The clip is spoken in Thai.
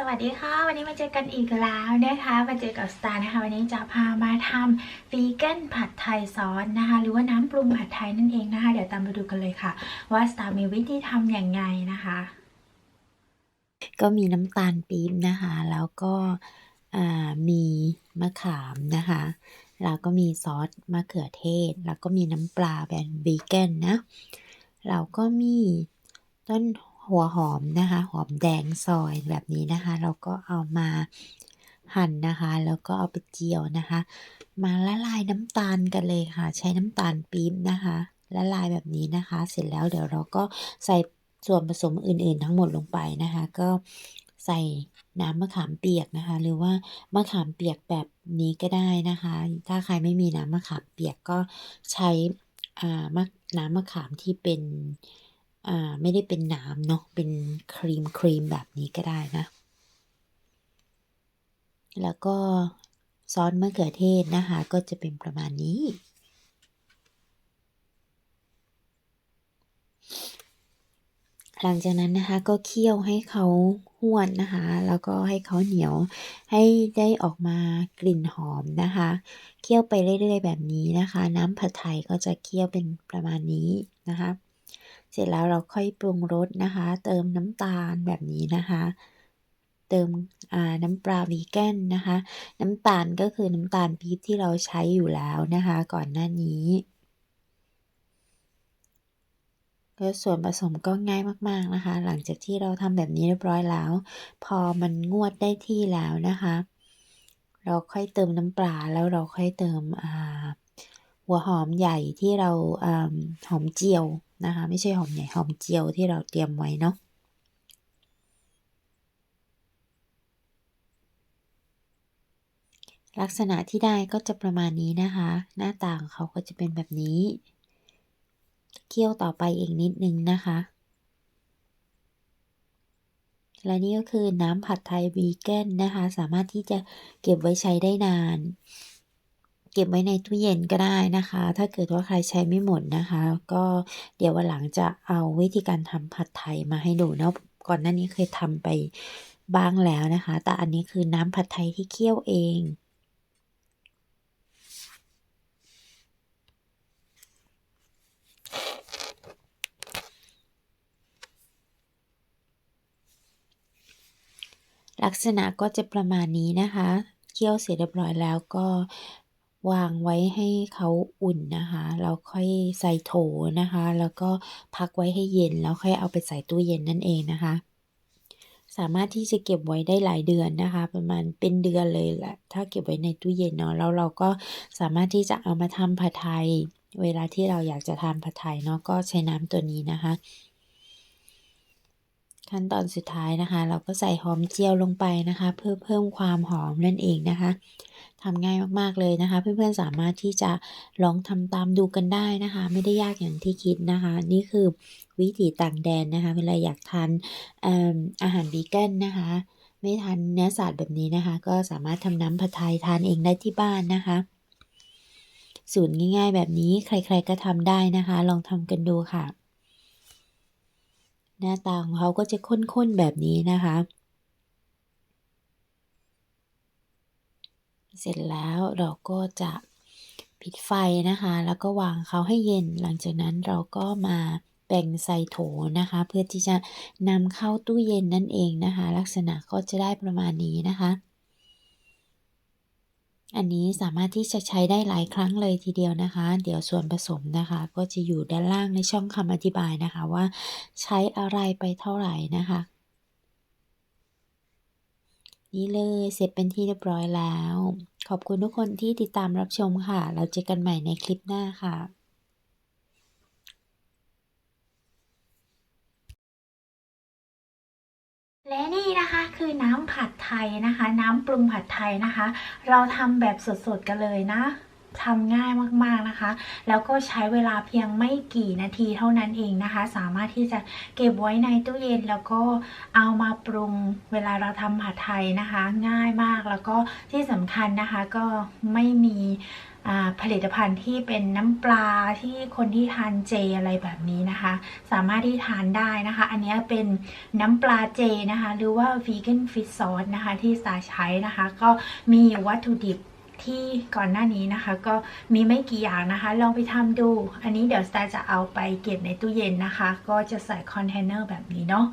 สวัสดีค่ะ วันนี้มาเจอกันอีกแล้วนะคะมาเจอกับสตาร์นะคะ วันนี้จะพามาทำวีแกนผัดไทยซอสนะคะ หรือว่าน้ำปรุงผัดไทยนั่นเองนะคะ เดี๋ยวตามไปดูกันเลยค่ะ ว่าสตาร์มีวิธีทำอย่างไงนะคะ ก็มีน้ำตาลปี๊บนะคะ แล้วก็มีมะขามนะคะ แล้วก็มีซอสมะเขือเทศ แล้วก็มีน้ำปลาแบบวีแกนนะแล้วก็มีต้นห หัวหอมนะคะหอมแดงซอยแบบนี้นะคะ เราก็เอามาหั่นนะคะ แล้วก็เอาไปเจียวนะคะ มาละลายน้ำตาลกันเลยค่ะ ใช้น้ำตาลปี๊บนะคะละลายแบบนี้นะคะ เสร็จแล้วเดี๋ยวเราก็ใส่ส่วนผสมอื่นๆ ทั้งหมดลงไปนะคะ ก็ใส่น้ำมะขามเปียกนะคะ หรือว่ามะขามเปียกแบบนี้ก็ได้นะคะ ถ้าใครไม่มีน้ำมะขามเปียกก็ใช้อ่ามะน้ำมะขามที่เป็น อ่าไม่ได้เป็นน้ำเนาะเป็นครีมครีมแบบนี้ก็ได้นะ แล้วก็ซอสมะเขือเทศนะคะ ก็จะเป็นประมาณนี้ หลังจากนั้นนะคะก็เคี่ยวให้เขาห้วนนะคะ แล้วก็ให้เขาเหนียวให้ได้ออกมากลิ่นหอมนะคะ เคี่ยวไปเรื่อยๆแบบนี้นะคะ น้ำผัดไทยก็จะเคี่ยวเป็นประมาณนี้นะคะ เสร็จแล้วเราค่อยปรุงรสนะคะ เติมน้ำตาลแบบนี้นะคะ เติมน้ำปลาวีแกนนะคะ น้ำตาลก็คือน้ำตาลปี๊บที่เราใช้อยู่แล้วนะคะ ก่อนหน้านี้ก็ส่วนผสมก็ง่ายมาก ๆนะคะ หลังจากที่เราทำแบบนี้เรียบร้อยแล้ว พอมันงวดได้ที่แล้วนะคะ เราค่อยเติมน้ำปลาแล้วเราค่อยเติม หัวหอมใหญ่ที่เราหอมเจียวนะคะ ไม่ใช่หอมใหญ่หอมเจียวที่เราเตรียมไว้เนาะลักษณะที่ได้ก็จะประมาณนี้นะคะ หน้าต่างเขาก็จะเป็นแบบนี้ เคี่ยวต่อไปอีกนิดนึงนะคะ และนี่ก็คือน้ำผัดไทยวีแกนนะคะ สามารถที่จะเก็บไว้ใช้ได้นาน เก็บไว้ในตู้เย็นก็ได้นะคะ ถ้าเกิดว่าใครใช้ไม่หมดนะคะ ก็เดี๋ยววันหลังจะเอาวิธีการทำผัดไทยมาให้ดูเนาะก่อนหน้านี้เคยทำไปบ้างแล้วนะคะ แต่อันนี้คือน้ำผัดไทยที่เคี่ยวเองลักษณะก็จะประมาณนี้นะคะ เคี่ยวเสร็จเรียบร้อยแล้วก็ วางไว้ให้เขาอุ่นนะคะแล้วค่อยใส่โถนะคะ แล้วก็พักไว้ให้เย็น แล้วค่อยเอาไปใส่ตู้เย็นนั่นเองนะคะ สามารถที่จะเก็บไว้ได้หลายเดือนนะคะ ประมาณเป็นเดือนเลยแหละถ้าเก็บไว้ในตู้เย็นเนาะแล้วเราก็สามารถที่จะเอามาทำผัดไทย เวลาที่เราอยากจะทานผัดไทยเนาะก็ใช้น้ำตัวนี้นะคะ ขั้นตอนสุดท้ายนะคะ เราก็ใส่หอมเจียวลงไปนะคะ เพื่อเพิ่มความหอมนั่นเองนะคะทำง่ายมากๆเลยนะคะ เพื่อนๆสามารถที่จะลองทำตามดูกันได้นะคะ ไม่ได้ยากอย่างที่คิดนะคะ นี่คือวิถีต่างแดนนะคะ เวลาอยากทานอาหารวีแกนนะคะ ไม่ทานเนื้อสัตว์แบบนี้นะคะ ก็สามารถทำน้ำผัดไทยทานเองได้ที่บ้านนะคะ สูตรง่าย ๆ แบบนี้ใคร ๆก็ทำได้นะคะ ลองทำกันดูค่ะ หน้าตาของเขาก็จะข้นๆแบบนี้นะคะ เสร็จแล้วเราก็จะปิดไฟนะคะ แล้วก็วางเขาให้เย็น หลังจากนั้นเราก็มาแบ่งใส่โถนะคะ เพื่อที่จะนำเข้าตู้เย็นนั่นเองนะคะ ลักษณะก็จะได้ประมาณนี้นะคะ อันนี้สามารถที่จะใช้ได้หลายครั้งเลยทีเดียวนะคะ เดี๋ยวส่วนผสมนะคะ ก็จะอยู่ด้านล่างในช่องคำอธิบายนะคะว่า ใช้อะไรไปเท่าไหร่นะคะ นี่เลยเสร็จเป็นที่เรียบร้อยแล้ว ขอบคุณทุกคนที่ติดตามรับชมค่ะ เราเจอกันใหม่ในคลิปหน้าค่ะและนี่นะคะคือน้ำผัด ไทยนะคะ น้ำปรุงผัดไทยนะคะ เราทำแบบสดๆกันเลยนะ ทำง่ายมากๆนะคะ แล้วก็ใช้เวลาเพียงไม่กี่นาทีเท่านั้นเองนะคะ สามารถที่จะเก็บไว้ในตู้เย็นแล้วก็เอามาปรุงเวลาเราทำผัดไทยนะคะ ง่ายมากแล้วก็ที่สำคัญนะคะก็ไม่มีผลิตภัณฑ์ที่เป็นน้ำปลาที่คนที่ทานเจอะไรแบบนี้นะคะ สามารถที่ทานได้นะคะ อันนี้เป็นน้ำปลาเจนะคะ หรือว่า vegan fish sauce นะคะที่สาใช้นะคะ ก็มีวัตถุดิบ ที่ก่อนหน้านี้นะคะ ก็มีไม่กี่อย่างนะคะ ลองไปทำดู อันนี้เดี๋ยวสตาร์จะเอาไปเก็บในตู้เย็นนะคะ ก็จะใส่คอนเทนเนอร์แบบนี้เนาะ